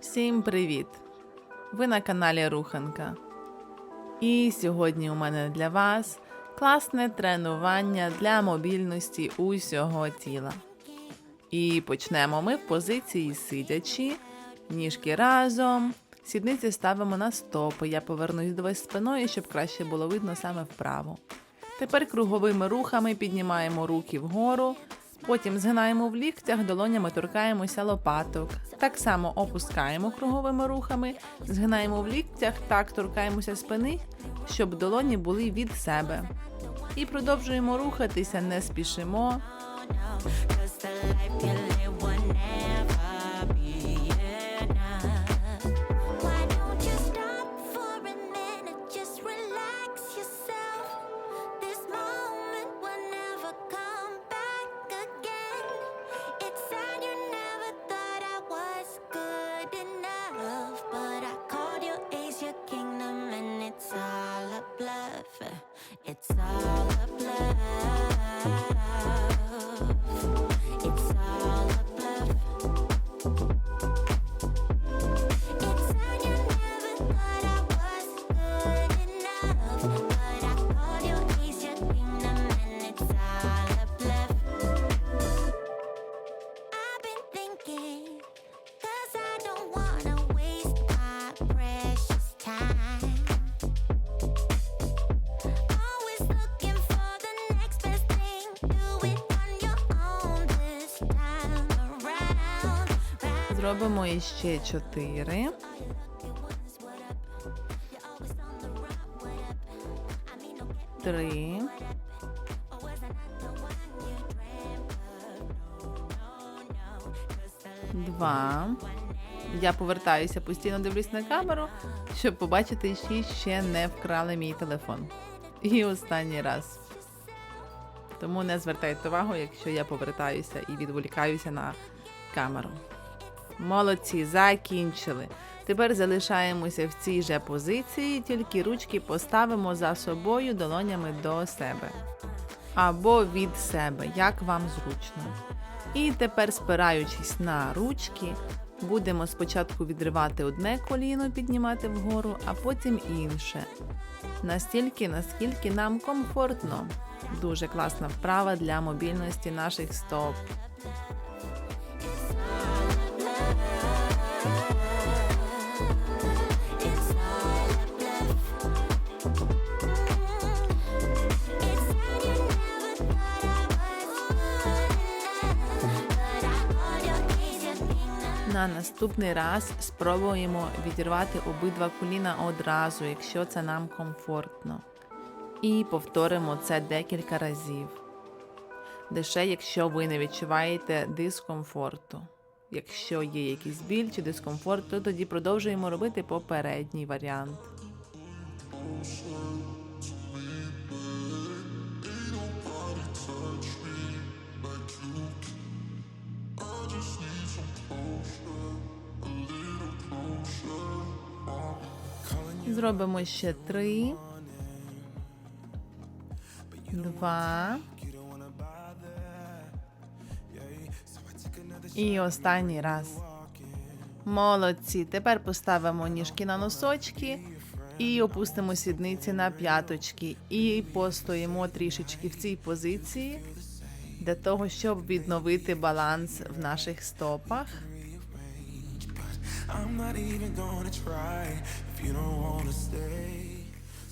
Всім привіт! Ви на каналі Руханка. І сьогодні у мене для вас класне тренування для мобільності усього тіла. І почнемо ми в позиції сидячи, ніжки разом, сідниці ставимо на стопи. Я повернусь до вас спиною, щоб краще було видно саме вправо. Тепер круговими рухами піднімаємо руки вгору, потім згинаємо в ліктях, долонями торкаємося лопаток. Так само опускаємо круговими рухами, згинаємо в ліктях, так торкаємося спини, щоб долоні були від себе. І продовжуємо рухатися, не спішимо. Mean, don't get Три. Два. Я повертаюся, постійно дивлюсь на камеру, щоб побачити, чи ще не вкрали мій телефон. І останній раз. Тому не звертайте увагу, якщо я повертаюся і відволікаюся на камеру. Молодці, закінчили. Тепер залишаємося в цій же позиції, тільки ручки поставимо за собою долонями до себе або від себе, як вам зручно. І тепер, спираючись на ручки, будемо спочатку відривати одне коліно, піднімати вгору, а потім інше. Настільки, наскільки нам комфортно. Дуже класна вправа для мобільності наших стоп. На наступний раз спробуємо відірвати обидва коліна одразу, якщо це нам комфортно. І повторимо це декілька разів. Лише якщо ви не відчуваєте дискомфорту. Якщо є якийсь біль чи дискомфорт, то тоді продовжуємо робити попередній варіант. Зробимо ще три. Два. І останній раз. Молодці. Тепер поставимо ніжки на носочки і опустимо сідниці на п'яточки. І постоїмо трішечки в цій позиції для того, щоб відновити баланс в наших стопах.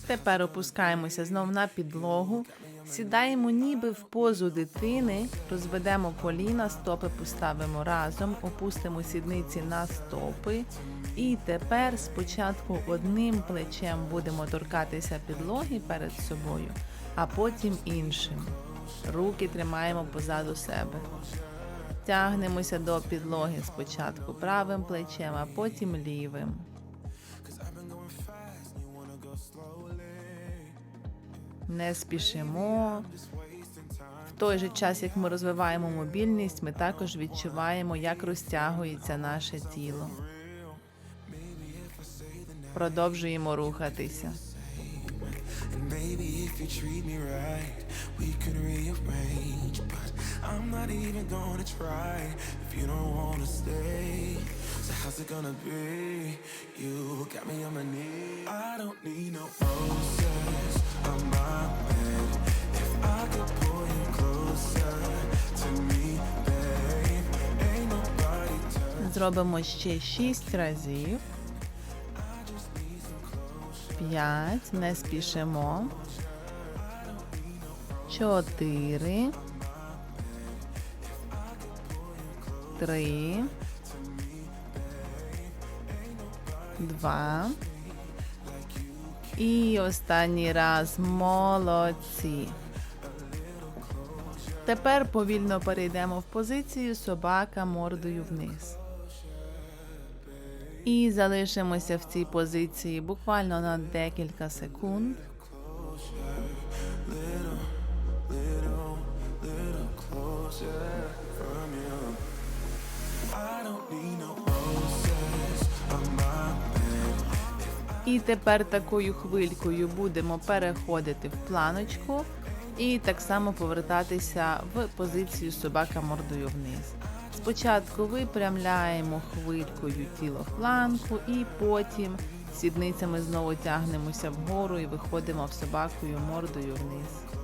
Тепер опускаємося знов на підлогу, сідаємо ніби в позу дитини, розведемо коліна, стопи поставимо разом, опустимо сідниці на стопи. І тепер спочатку одним плечем будемо торкатися підлоги перед собою, а потім іншим. Руки тримаємо позаду себе. Тягнемося до підлоги спочатку правим плечем, а потім лівим. Не спішимо. В той же час, як ми розвиваємо мобільність, ми також відчуваємо, як розтягується наше тіло. Продовжуємо рухатися. If you treat me right, we can rearrange. But I'm not even gonna try if you don't wanna stay. So how's it gonna be? You got me on my knees. I don't need no roses on my bed. If I could pull you closer to me, babe, ain't nobody turn. Зробимо ще 6 разів. 5. Не спішимо. 4. 3. 2. І останній раз. Молодці. Тепер повільно перейдемо в позицію собака мордою вниз. І залишимося в цій позиції буквально на декілька секунд. І тепер такою хвилькою будемо переходити в планочку і так само повертатися в позицію собака мордою вниз. Спочатку випрямляємо хвилькою тіло в планку, і потім сідницями знову тягнемося вгору і виходимо в собакою мордою вниз.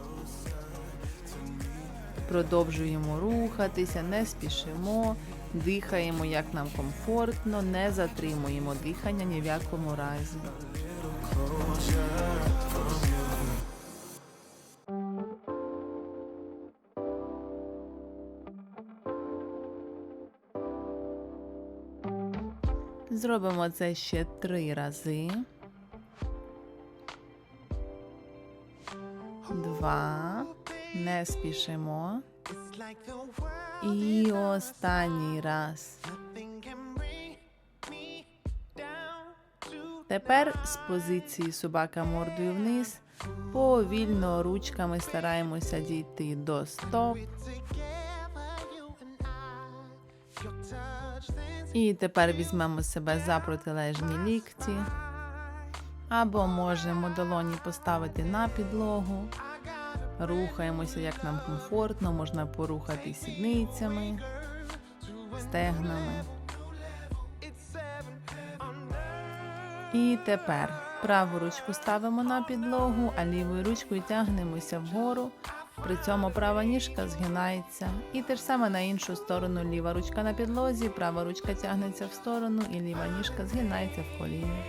Продовжуємо рухатися, не спішимо, дихаємо як нам комфортно, не затримуємо дихання ні в якому разі. Зробимо це ще три рази. Два. Не спішимо. І останній раз. Тепер з позиції собака мордою вниз. Повільно ручками стараємося дійти до стоп. І тепер візьмемо себе за протилежні лікті. Або можемо долоні поставити на підлогу. Рухаємося як нам комфортно, можна порухати сідницями, стегнами. І тепер праву ручку ставимо на підлогу, а лівою ручкою тягнемося вгору. При цьому права ніжка згинається. І те ж саме на іншу сторону ліва ручка на підлозі, права ручка тягнеться в сторону і ліва ніжка згинається в коліні.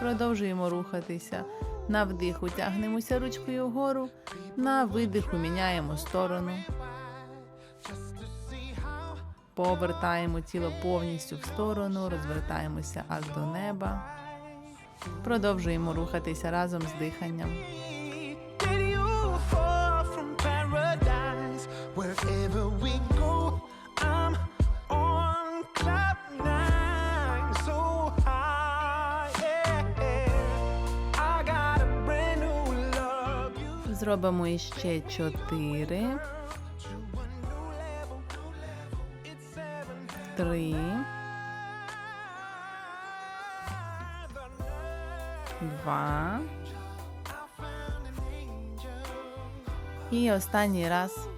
Продовжуємо рухатися. На вдиху тягнемося ручкою вгору, на видиху міняємо сторону. Повертаємо тіло повністю в сторону, розвертаємося аж до неба. Продовжуємо рухатися разом з диханням. Зробимо іще чотири, to a new level. It's seven три, два. І останній раз.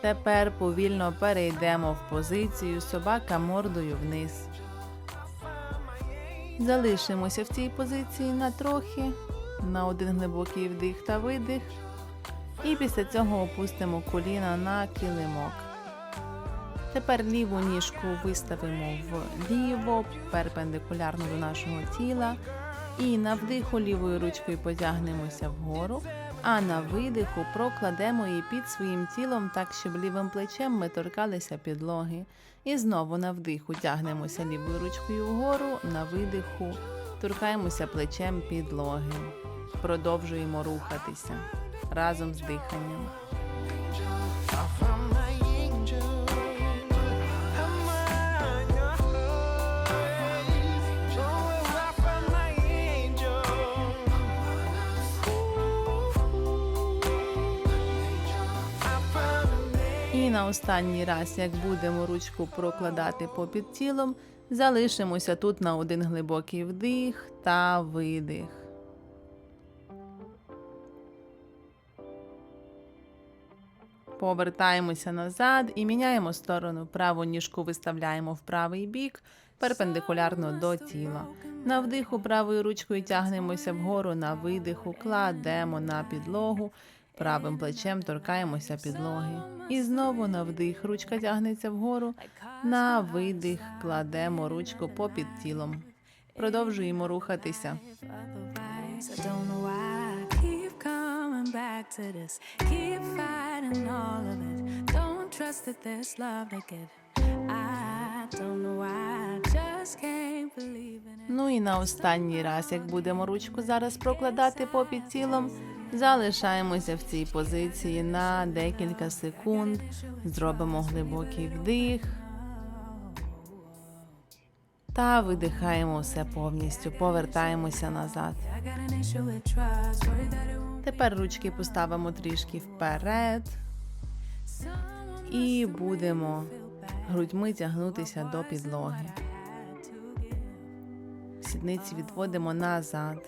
Тепер повільно перейдемо в позицію собака мордою вниз. Залишимося в цій позиції на трохи, на один глибокий вдих та видих. І після цього опустимо коліна на килимок. Тепер ліву ніжку виставимо вліво, перпендикулярно до нашого тіла. І на вдиху лівою ручкою потягнемося вгору, а на видиху прокладемо її під своїм тілом так, щоб лівим плечем ми торкалися підлоги. І знову на вдиху тягнемося лівою ручкою вгору, на видиху торкаємося плечем підлоги. Продовжуємо рухатися разом з диханням. На останній раз, як будемо ручку прокладати попід тілом, залишимося тут на один глибокий вдих та видих. Повертаємося назад і міняємо сторону. Праву ніжку виставляємо в правий бік перпендикулярно до тіла. На вдиху правою ручкою тягнемося вгору, на видиху кладемо на підлогу. Правим плечем торкаємося підлоги. І знову на вдих ручка тягнеться вгору. На видих кладемо ручку попід тілом. Продовжуємо рухатися. Ну і на останній раз, як будемо ручку зараз прокладати попід тілом, залишаємося в цій позиції на декілька секунд. Зробимо глибокий вдих. Та видихаємо все повністю, повертаємося назад. Тепер ручки поставимо трішки вперед і будемо грудьми тягнутися до підлоги. Сідниці відводимо назад.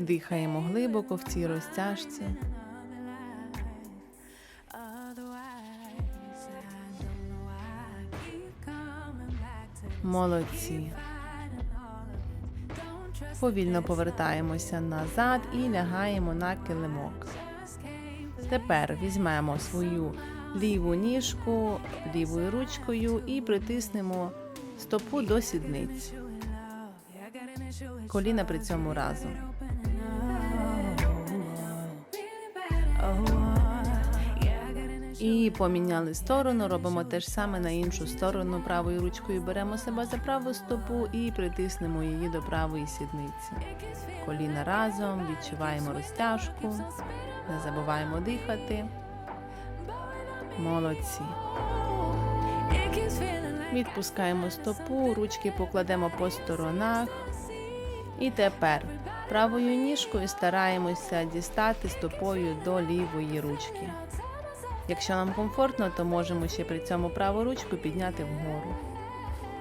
Дихаємо глибоко в цій розтяжці. Молодці. Повільно повертаємося назад і лягаємо на килимок. Тепер візьмемо свою ліву ніжку лівою ручкою і притиснемо стопу до сідниць. Коліна при цьому разом. І поміняли сторону, робимо те ж саме на іншу сторону. Правою ручкою беремо себе за праву стопу і притиснемо її до правої сідниці. Коліна разом, відчуваємо розтяжку, не забуваємо дихати. Молодці. Відпускаємо стопу, ручки покладемо по сторонах. І тепер правою ніжкою стараємося дістати стопою до лівої ручки. Якщо нам комфортно, то можемо ще при цьому праву ручку підняти вгору.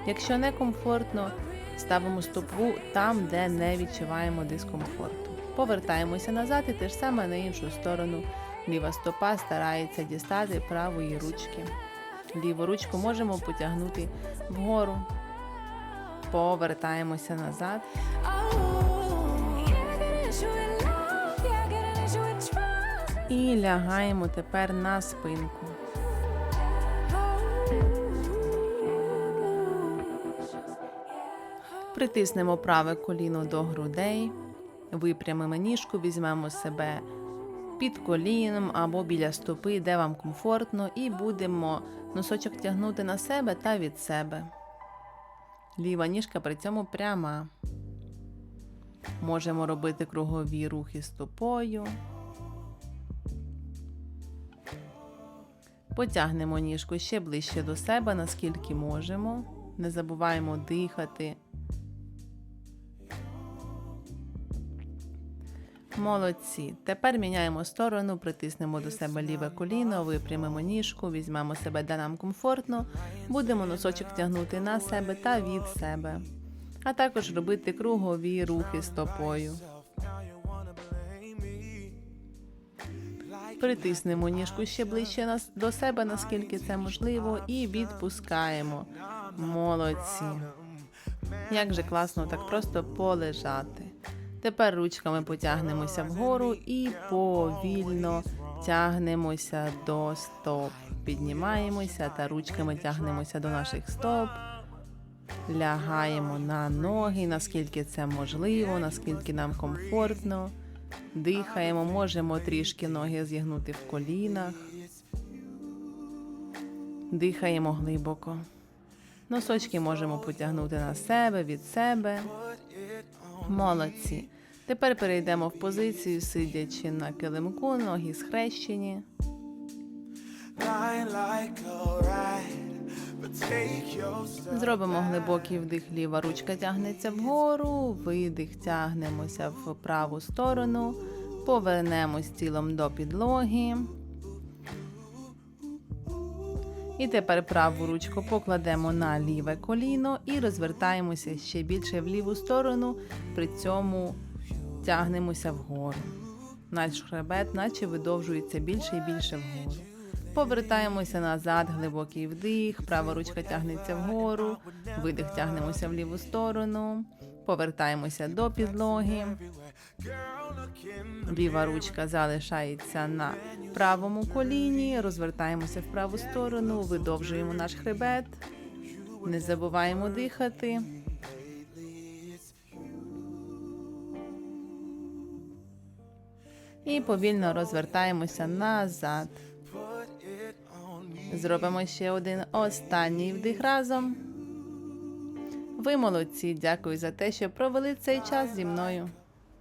Якщо не комфортно, ставимо стопу там, де не відчуваємо дискомфорту. Повертаємося назад і те ж саме на іншу сторону. Ліва стопа старається дістати правої ручки. Ліву ручку можемо потягнути вгору. Повертаємося назад. І лягаємо тепер на спинку. Притиснемо праве коліно до грудей, випрямимо ніжку, візьмемо себе під коліном або біля стопи, де вам комфортно, і будемо носочок тягнути на себе та від себе. Ліва ніжка при цьому пряма. Можемо робити кругові рухи стопою. Потягнемо ніжку ще ближче до себе, наскільки можемо. Не забуваємо дихати. Молодці. Тепер міняємо сторону, притиснемо до себе ліве коліно, випрямимо ніжку, візьмемо себе, де нам комфортно, будемо носочок тягнути на себе та від себе. А також робити кругові рухи стопою. Притиснемо ніжку ще ближче нас- до себе, наскільки це можливо, і відпускаємо. Молодці. Як же класно так просто полежати. Тепер ручками потягнемося вгору і повільно тягнемося до стоп. Піднімаємося та ручками тягнемося до наших стоп. Лягаємо на ноги, наскільки це можливо, наскільки нам комфортно. Дихаємо, можемо трішки ноги зігнути в колінах. Дихаємо глибоко. Носочки можемо потягнути на себе від себе. Молодці. Тепер перейдемо в позицію, сидячи на килимку, ноги схрещені. Зробимо глибокий вдих, ліва ручка тягнеться вгору, видих, тягнемося в праву сторону, повернемось тілом до підлоги. І тепер праву ручку покладемо на ліве коліно і розвертаємося ще більше в ліву сторону, при цьому тягнемося вгору. Наш хребет наче видовжується більше і більше вгору. Повертаємося назад, глибокий вдих, права ручка тягнеться вгору, видих тягнемося в ліву сторону, повертаємося до підлоги. Ліва ручка залишається на правому коліні, розвертаємося в праву сторону, видовжуємо наш хребет, не забуваємо дихати. І повільно розвертаємося назад. Зробимо ще один останній вдих разом. Ви молодці, дякую за те, що провели цей час зі мною.